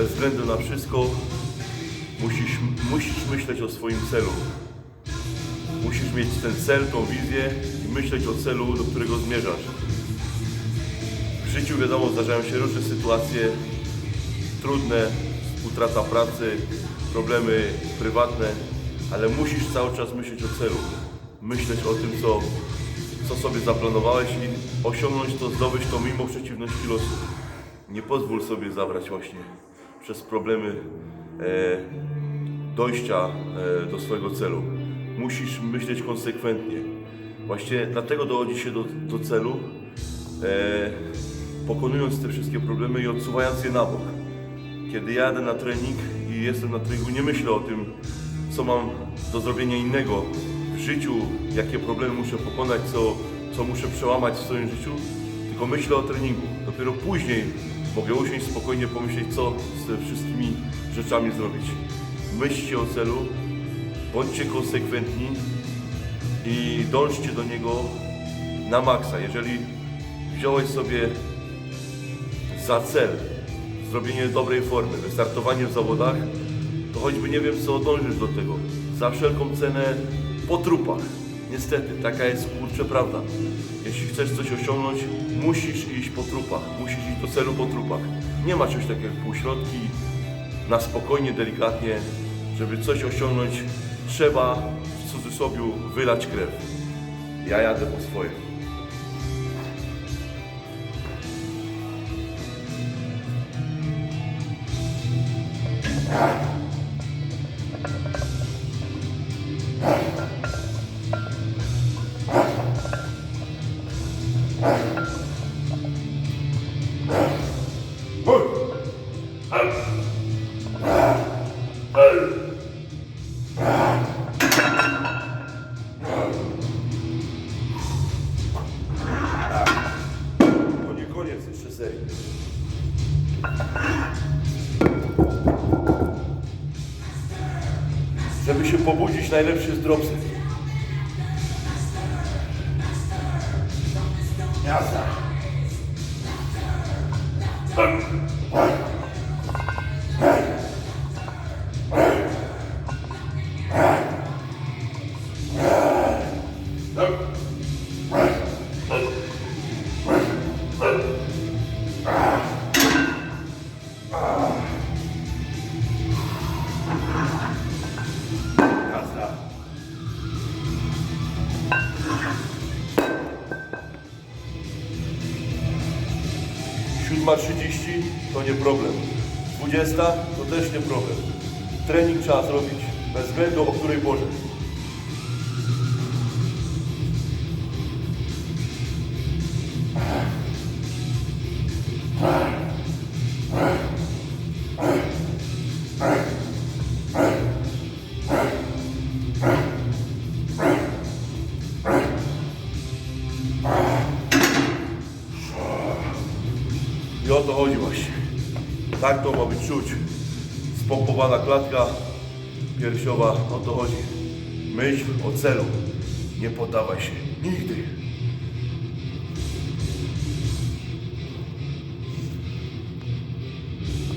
bez względu na wszystko musisz, musisz myśleć o swoim celu. Musisz mieć ten cel, tą wizję i myśleć o celu, do którego zmierzasz. W życiu wiadomo zdarzają się różne sytuacje trudne, utrata pracy, problemy prywatne, ale musisz cały czas myśleć o celu. Myśleć o tym, co, co sobie zaplanowałeś i osiągnąć to, zdobyć to mimo przeciwności losu. Nie pozwól sobie zabrać właśnie przez problemy e, dojścia e, do swojego celu. Musisz myśleć konsekwentnie. Właśnie dlatego dochodzi się do, do celu, e, pokonując te wszystkie problemy i odsuwając je na bok. Kiedy jadę na trening i jestem na treningu, nie myślę o tym, co mam do zrobienia innego w życiu, jakie problemy muszę pokonać, co, co muszę przełamać w swoim życiu, tylko myślę o treningu. Dopiero później mogę usiąść spokojnie, pomyśleć, co z wszystkimi rzeczami zrobić. Myślcie o celu, bądźcie konsekwentni i dążcie do niego na maksa. Jeżeli wziąłeś sobie za cel zrobienie dobrej formy, wystartowanie w zawodach, to choćby nie wiem co dążysz do tego. Za wszelką cenę po trupach. Niestety, taka jest kurczę prawda. Jeśli chcesz coś osiągnąć, musisz iść po trupach, musisz iść do celu po trupach. Nie ma czegoś takiego jak półśrodki, na spokojnie, delikatnie, żeby coś osiągnąć, trzeba w cudzysłowie wylać krew. Ja jadę po swoje. Żeby się pobudzić, najlepszy jest dropset. Jazda. Jazda. Siódma trzydzieści to nie problem. Dwudziesta to też nie problem. Trening trzeba zrobić bez względu o której porze. O to chodzi właśnie. Tak to ma być czuć. Spompowana klatka piersiowa, o to chodzi. Myśl o celu. Nie poddawaj się. Nigdy.